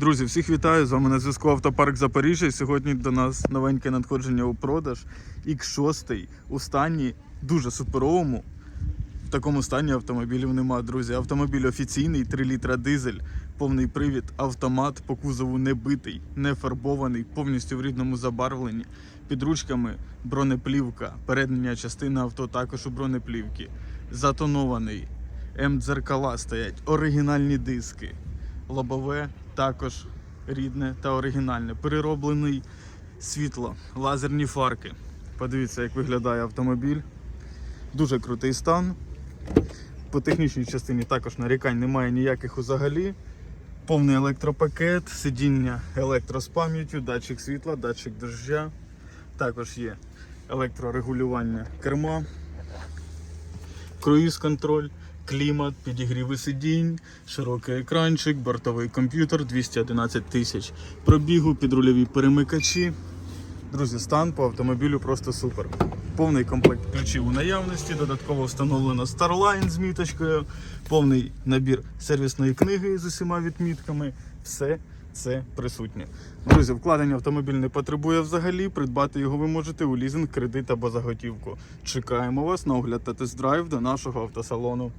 Друзі, всіх вітаю! З вами на зв'язку Автопарк Запоріжжя. І Сьогодні до нас новеньке надходження у продаж. X6 у стані дуже суперовому. В такому стані автомобілів нема, друзі. Автомобіль офіційний, 3 літра дизель, повний привід, автомат по кузову не битий, не фарбований, повністю в рідному забарвленні. Під ручками бронеплівка, передня частина авто також у бронеплівки. Затонований. М-дзеркала стоять, оригінальні диски. Лобове також рідне та оригінальне. Перероблений світло, лазерні фарки. Подивіться, як виглядає автомобіль. Дуже крутий стан. По технічній частині також нарікань немає ніяких взагалі. Повний електропакет, сидіння електро з пам'яттю, датчик світла, датчик дождя. Також є електрорегулювання керма, круїз контроль, клімат, підігріви сидінь, широкий екранчик, бортовий комп'ютер 211 тисяч пробігу, підрульові перемикачі. Друзі, стан по автомобілю просто супер. Повний комплект ключів у наявності, додатково встановлено Starline з міточкою, повний набір сервісної книги з усіма відмітками. Все це присутнє. Друзі, вкладення автомобіль не потребує взагалі. Придбати його ви можете у лізинг, кредит або заготівку. Чекаємо вас на огляд та тест-драйв до нашого автосалону.